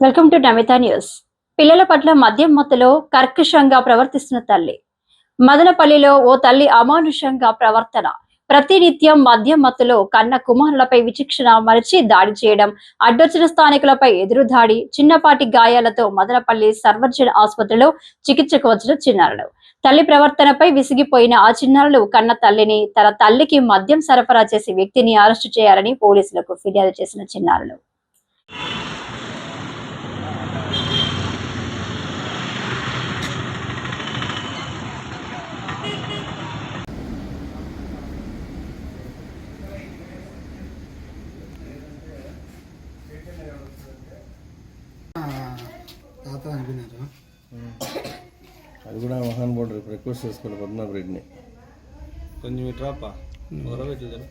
Welcome to Namita news. పిల్లల పట్ల మద్యం మత్తులో కర్కశంగా ప్రవర్తిస్తున్న తల్లి. మదనపల్లిలో ఓ తల్లి అమానుషంగా ప్రవర్తన. ప్రతినిత్యం మద్యం మత్తులో కన్న కుమారులపై విచక్షణ మరిచి దాడి చేయడం అడ్డొచ్చిన స్థానికులపై ఎదురు దాడి చిన్నపాటి గాయాలతో మదనపల్లి సర్వజన ఆసుపత్రిలో చికిత్సకు వచ్చిన చిన్నారులు. తల్లి ప్రవర్తనపై విసిగిపోయిన ఆ చిన్నారులు కన్న తల్లిని తన తల్లికి మద్యం సరఫరా చేసే వ్యక్తిని అరెస్టు చేయాలని పోలీసులకు ఫిర్యాదు చేసిన చిన్నారులు. తాత అనుకున్నారు అది కూడా మహాన్ బోర్డు రేపు రిక్వెస్ట్ చేసుకోవాలి పద్మనాభ రెడ్డిని కొంచెం ఇటు రాపా. ఎవరో పెట్టేదారు